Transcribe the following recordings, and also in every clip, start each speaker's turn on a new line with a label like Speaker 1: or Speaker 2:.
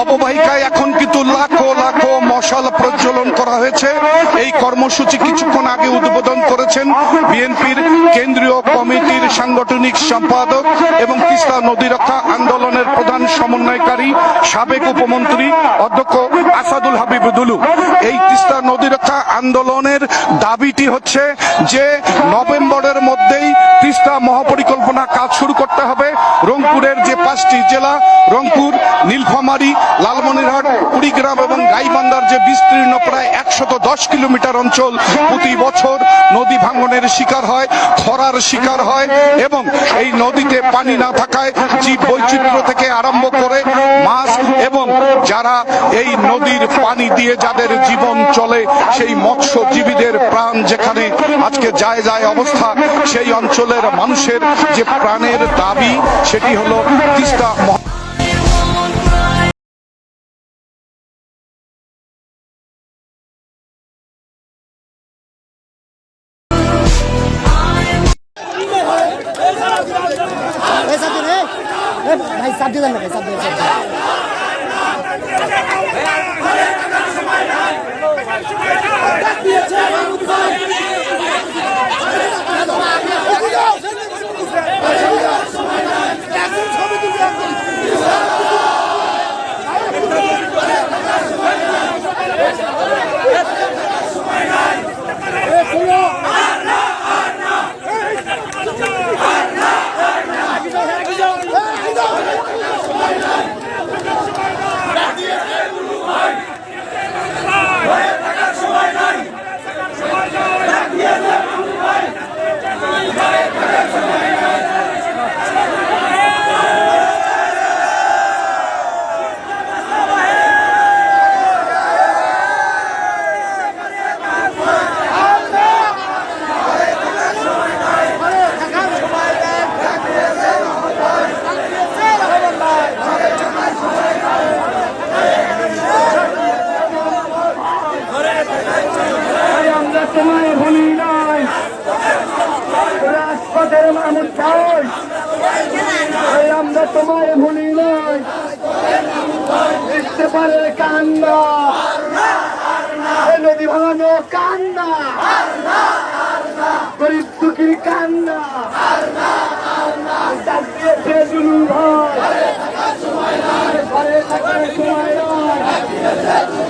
Speaker 1: অববাহিকায় এখন কিন্তু লাখো লাখো মশাল প্রজ্বলন করা হয়েছে। এই কর্মসূচি কিছুক্ষণ আগে উদ্বোধন করেছেন বিএনপির কেন্দ্রীয় কমিটির সাংগঠনিক সম্পাদক এবং তিস্তা নদী রক্ষা আন্দোলনের প্রধান সমন্বয়কারী, সাবেক উপমন্ত্রী অধ্যক্ষ আসাদুল হাবিব দুলু। এই তিস্তা নদী রক্ষা আন্দোলনের দাবিটি হচ্ছে যে, নভেম্বরের মধ্যেই তিস্তা মহাপরিকল্পনা কাজ শুরু করতে হবে। রংপুরের যে পাঁচটি জেলা রংপুর, নীলফামারী, লালমনিরহাট, কুড়িগ্রাম এবং গাইবান্ধার যে বিস্তীর্ণ প্রায় একশত দশ কিলোমিটার অঞ্চল, প্রতি বছর নদী ভাঙনের শিকার হয়, খরার শিকার হয় এবং এই নদীতে পানি না থাকায় জীব বৈচিত্র্য থেকে আরম্ভ করে মাছ এবং যারা এই নদীর পানি দিয়ে যাদের জীবন চলে, সেই মৎস্যজীবীদের প্রাণ যেখানে আজকে যায় যায় অবস্থা, সেই অঞ্চলের মানুষের যে প্রাণের দাবি, সেটি হলো তিস্তা
Speaker 2: ভাই সাথে দেন না ভাই সাথে দেন
Speaker 3: আমরা তোমায় ভুলি নাই মানুষ চাই এই আমরা তোমায় ভুলি নাই। দেখতে পারে কান্না। নদী ভাঙানো কান্না। গরিব দুঃখীর কান্না। ভাই। ঘরে থাকার সময় নয়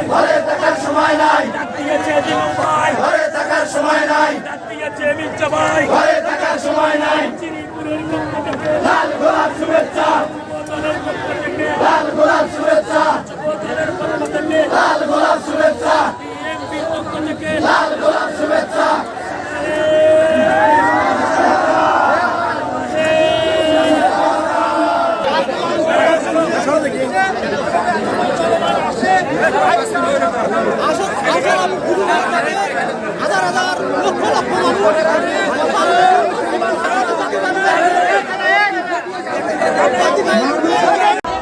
Speaker 4: সময় নাই
Speaker 5: দিয়েছে দিনু ভাই
Speaker 4: ঘরে থাকার সময় নাই। ঘরে থাকার সময় নাই। লাল গোলাপ শুভেচ্ছা। লাল গোলাপ শুভেচ্ছা। লাল গোলাপ শুভেচ্ছা
Speaker 5: বিএনপির পক্ষ থেকে
Speaker 4: লাল গোলাপ শুভেচ্ছা
Speaker 2: হাজার হাজার লক্ষ লক্ষ মানুষ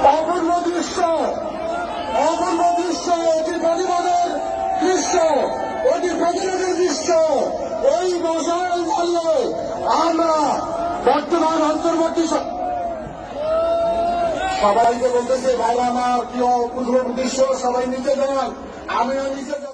Speaker 4: অপূর্ব দৃশ্য অপূর্ব দৃশ্য অতি পরিমাণের দৃশ্য বর্তমান অন্তর্বর্তী সবাইকে বলতেছে ভাই আমার কি অপূর্ব দৃশ্য সবাই নিচে যান। আমিও নিচে